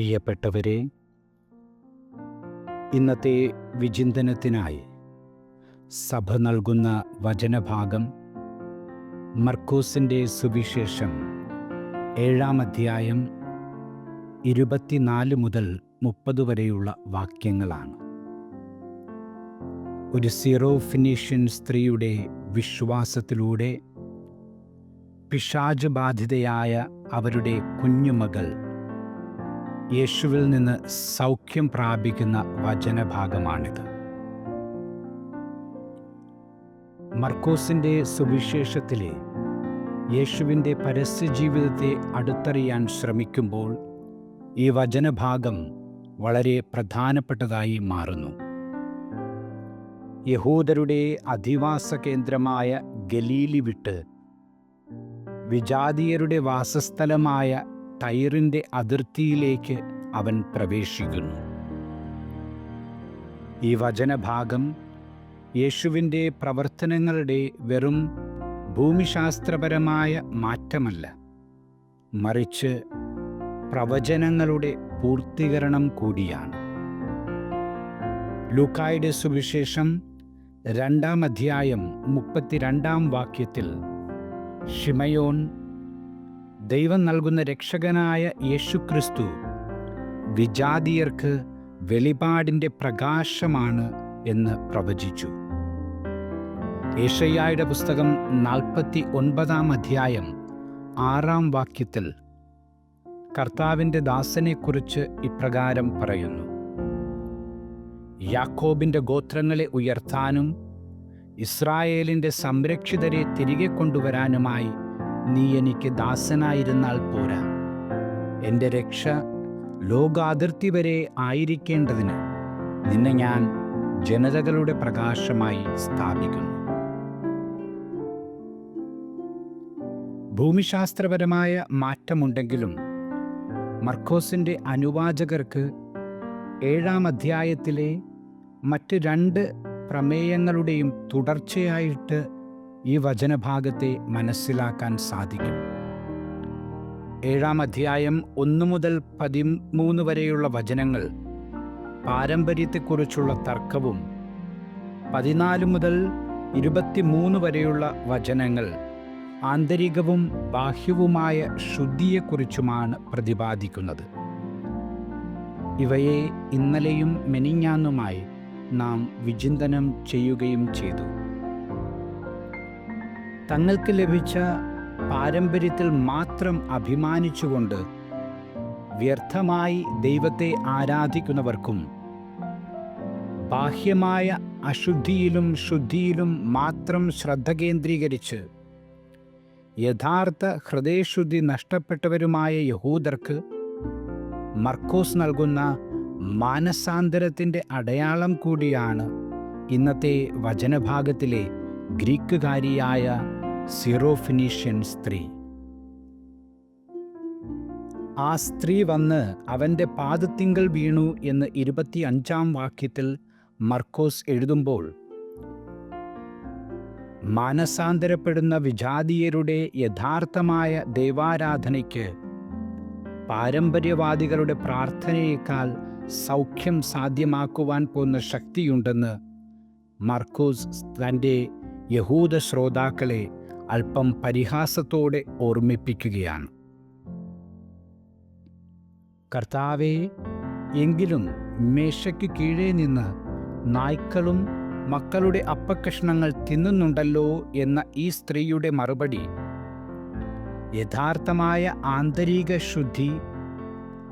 പ്രിയപ്പെട്ടവരെ ഇന്നത്തെ വിചിന്തനത്തിനായി സഭ നൽകുന്ന വചനഭാഗം മർക്കൂസിന്റെ സുവിശേഷം ഏഴാം അധ്യായം ഇരുപത്തിനാല് മുതൽ മുപ്പത് വരെയുള്ള വാക്യങ്ങളാണ്. ഒരു സീറോ ഫിനീഷ്യൻ സ്ത്രീയുടെ വിശ്വാസത്തിലൂടെ പിശാജ് ബാധിതയായ അവരുടെ കുഞ്ഞുമകൾ യേശുവിൽ നിന്ന് സൗഖ്യം പ്രാപിക്കുന്ന വചനഭാഗമാണിത്. മർക്കോസിന്റെ സുവിശേഷത്തിലെ യേശുവിന്റെ പരസ്യജീവിതത്തെ അടുത്തറിയാൻ ശ്രമിക്കുമ്പോൾ ഈ വചനഭാഗം വളരെ പ്രധാനപ്പെട്ടതായി മാറുന്നു. യഹൂദരുടെ അധിവാസ കേന്ദ്രമായ ഗലീലി വിട്ട് വിജാതീയരുടെ വാസസ്ഥലമായ ടൈറിന്റെ അതിർത്തിയിലേക്ക് അവൻ പ്രവേശിക്കുന്നു. ഈ വചനഭാഗം യേശുവിന്റെ പ്രവർത്തനങ്ങളുടെ വെറും ഭൂമിശാസ്ത്രപരമായ മാറ്റമല്ല. മറിച്ച് പ്രവചനങ്ങളുടെ പൂർത്തീകരണം കൂടിയാണ്. ലൂക്കായുടെ സുവിശേഷം രണ്ടാം അധ്യായം മുപ്പത്തിരണ്ടാം വാക്യത്തിൽ ഷിമയോൻ ദൈവം നൽകുന്ന രക്ഷകനായ യേശുക്രിസ്തു വിജാതീയർക്ക് വെളിപാടിന്റെ പ്രകാശമാണ് എന്ന് പ്രവചിച്ചു. ഏഷയ്യായുടെ പുസ്തകം നാൽപ്പത്തി ഒൻപതാം അധ്യായം ആറാം വാക്യത്തിൽ കർത്താവിന്റെ ദാസനെക്കുറിച്ച് ഇപ്രകാരം പറയുന്നു. യാക്കോബിന്റെ ഗോത്രങ്ങളെ ഉയർത്താനും ഇസ്രായേലിന്റെ സംരക്ഷിതരെ തിരികെ കൊണ്ടുവരാനുമായി നീ എനിക്ക് ദാസനായിരുന്നാൽ പോരാ. എന്റെ രക്ഷ ലോകാതിർത്തി വരെ ആയിരിക്കേണ്ടതിന് നിന്നെ ഞാൻ ജനതകളുടെ പ്രകാശമായി സ്ഥാപിക്കുന്നു. ഭൂമിശാസ്ത്രപരമായ മാറ്റമുണ്ടെങ്കിലും മർക്കോസിന്റെ അനുവാചകർക്ക് ഏഴാം അധ്യായത്തിലെ മറ്റ് രണ്ട് പ്രമേയങ്ങളുടെയും തുടർച്ചയായിട്ട് ഈ വചനഭാഗത്തെ മനസ്സിലാക്കാൻ സാധിക്കും. ഏഴാം അധ്യായം ഒന്നു മുതൽ പതിമൂന്ന് വരെയുള്ള വചനങ്ങൾ പാരമ്പര്യത്തെക്കുറിച്ചുള്ള തർക്കവും പതിനാല് മുതൽ ഇരുപത്തിമൂന്ന് വരെയുള്ള വചനങ്ങൾ ആന്തരികവും ബാഹ്യവുമായ ശുദ്ധിയെക്കുറിച്ചുമാണ് പ്രതിപാദിക്കുന്നത്. ഇവയെ ഇന്നലെയും മെനിഞ്ഞാന്നുമായി നാം വിചിന്തനം ചെയ്യുകയും ചെയ്തു. തങ്ങൾക്ക് ലഭിച്ച പാരമ്പര്യത്തിൽ മാത്രം അഭിമാനിച്ചുകൊണ്ട് വ്യർത്ഥമായി ദൈവത്തെ ആരാധിക്കുന്നവർക്കും ബാഹ്യമായ അശുദ്ധിയിലും ശുദ്ധിയിലും മാത്രം ശ്രദ്ധ കേന്ദ്രീകരിച്ച് യഥാർത്ഥ ഹൃദയശുദ്ധി നഷ്ടപ്പെട്ടവരുമായ യഹൂദർക്ക് മർക്കോസ് നൽകുന്ന മാനസാന്തരത്തിന്റെ അടയാളം കൂടിയാണ് ഇന്നത്തെ വചനഭാഗത്തിലെ ഗ്രീക്കുകാരിയായ സിറോഫിനീഷ്യൻ സ്ത്രീ. ആ സ്ത്രീ വന്ന് അവന്റെ പാദത്തിങ്കൽ വീണു എന്ന് ഇരുപത്തി അഞ്ചാം വാക്യത്തിൽ മർക്കോസ് എഴുതുമ്പോൾ മാനസാന്തരപ്പെടുന്ന വിജാതീയരുടെ യഥാർത്ഥമായ ദൈവാരാധനയ്ക്ക് പാരമ്പര്യവാദികളുടെ പ്രാർത്ഥനയേക്കാൾ സൗഖ്യം സാധ്യമാക്കുവാൻ പോകുന്ന ശക്തിയുണ്ടെന്ന് മർക്കോസ് തന്റെ യഹൂദ ശ്രോതാക്കളെ അല്പം പരിഹാസത്തോടെ ഓർമ്മിപ്പിക്കുകയാണ്. കർത്താവെ എങ്കിലും മേശയ്ക്ക് കീഴേ നിന്ന് നായ്ക്കളും മക്കളുടെ അപ്പക്കഷ്ണങ്ങൾ തിന്നുന്നുണ്ടല്ലോ എന്ന ഈ സ്ത്രീയുടെ മറുപടി യഥാർത്ഥമായ ആന്തരിക ശുദ്ധി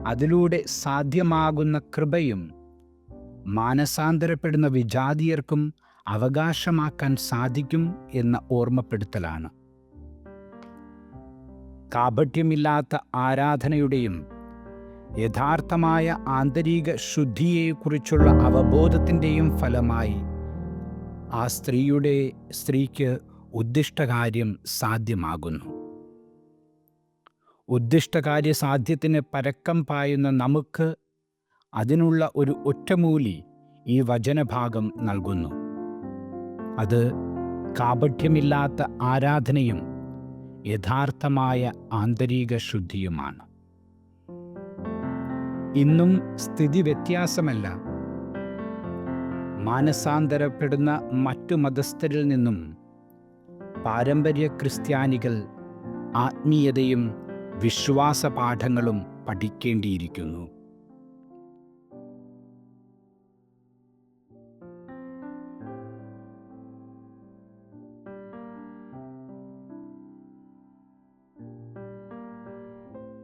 അതിലൂടെ സാധ്യമാകുന്ന കൃപയും മാനസാന്തരപ്പെടുന്ന വിജാതീയർക്കും അവകാശമാക്കാൻ സാധിക്കും എന്ന ഓർമ്മപ്പെടുത്തലാണ്. കാപട്യമില്ലാത്ത ആരാധനയുടെയും യഥാർത്ഥമായ ആന്തരിക ശുദ്ധിയെക്കുറിച്ചുള്ള അവബോധത്തിന്റെയും ഫലമായി ആ സ്ത്രീയുടെ സ്ത്രീക്ക് ഉദ്ദിഷ്ടകാര്യം സാധ്യമാകുന്നു. ഉദ്ദിഷ്ടകാര്യ സാധ്യത്തിന് പരക്കം പായുന്ന നമുക്ക് അതിനുള്ള ഒരു ഒറ്റമൂലി ഈ വചനഭാഗം നൽകുന്നു. അത് കാപഠ്യമില്ലാത്ത ആരാധനയും യഥാർത്ഥമായ ആന്തരിക ശുദ്ധിയുമാണ്. ഇന്നും സ്ഥിതി വ്യത്യാസമല്ല. മാനസാന്തരപ്പെടുന്ന മറ്റു മതസ്ഥരിൽ നിന്നും പാരമ്പര്യ ക്രിസ്ത്യാനികൾ ആത്മീയതയും വിശ്വാസപാഠങ്ങളും പഠിക്കേണ്ടിയിരിക്കുന്നു.